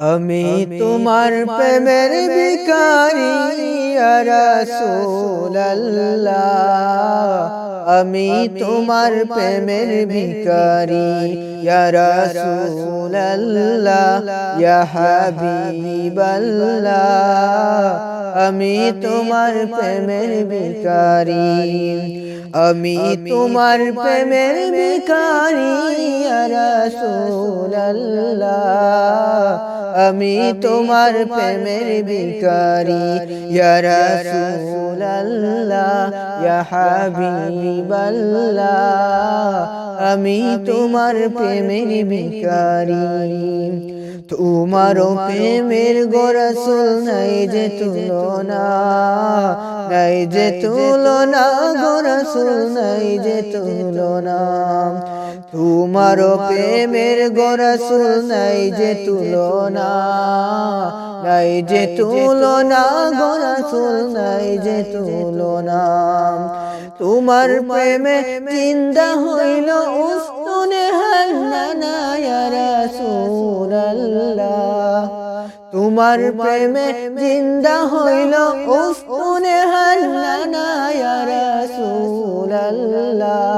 আমি তোমার প্রেমের রাসূলুল্লাহ। আমি তোমার প্রেমের ভিকারি আমি তোমার প্রেমের ভিকারি আমি তোমার প্রেমের ভিকারি রাসূলুল্লাহ। আমি তোমার প্রেমের ভিকারি ইয়া রাসূলুল্লাহ ইয়া হাবিবাল্লাহ। আমি তোমার প্রেমের ভিকারি তোমার প্রেমের গোরসুল নাই যে তুলনা। নাই যে তুলনা গোরসুল নাই যে তুলনা। তোমার প্রেমের গোরসুল নাই যে তুলনা। নাই যে তুলনা গোরসুল নাই যে তুলনা। তোমার প্রেমে চিন্তা হইল উস্তুনে হান্নানা ইয়া রাসূলুল্লাহ। তোমার প্রেমে জিন্দা হইল উস্তুনে হান্নানা ইয়া রাসূলুল্লাহ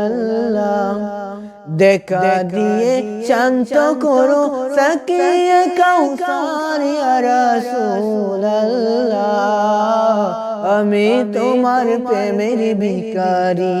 রাসূলুল্লাহ দেখা দিয়ে শান্ত করো সকি কৌসার রাসূলুল্লাহ। আমি তোমার প্রেমের ভিকারি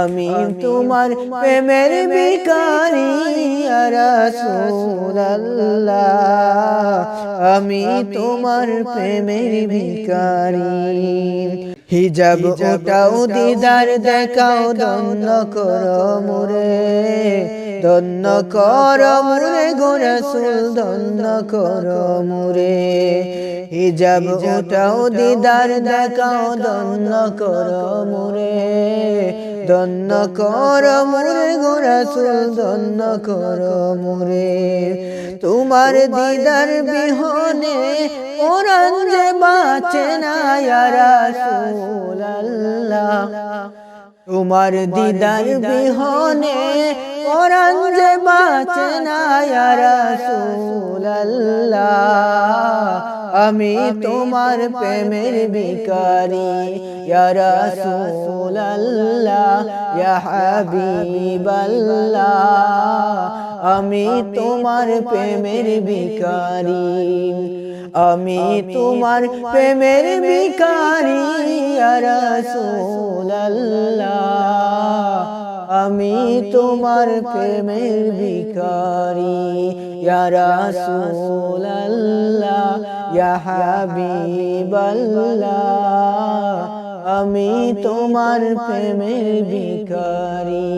আমি তোমার প্রেমের বিকারি রাসূলুল্লাহ। আমি তোমার প্রেমের ভিকারি হিজাব ওটাও দিদার দেখাও দন্ন করো মুরে। দন্ন কর মুরে গোরসুল দন্ন কর মুরে। হিজাব ওটাও দিদার দেখাও দন্ন কর মুরে। দন্ন কর মুরে গোরসুল দন্ন কর মুরে। তোমার দিদার বিহনে ওরান যে বাঁচে না রাসূলুল্লাহ। তোমার দিদার বিহনে ওরান যে বাঁচে না আমি তোমার প্রেমের ইয়া আমি তোমার প্রেমের ভিকারি আমি তোমার প্রেমের ভিকারি ইয়া রাসূলুল্লাহ। আমি তোমার প্রেমের ভিকারি ইয়া ইয়া হাবিবাল্লাহ। আমি তোমার প্রেমের ভিকারি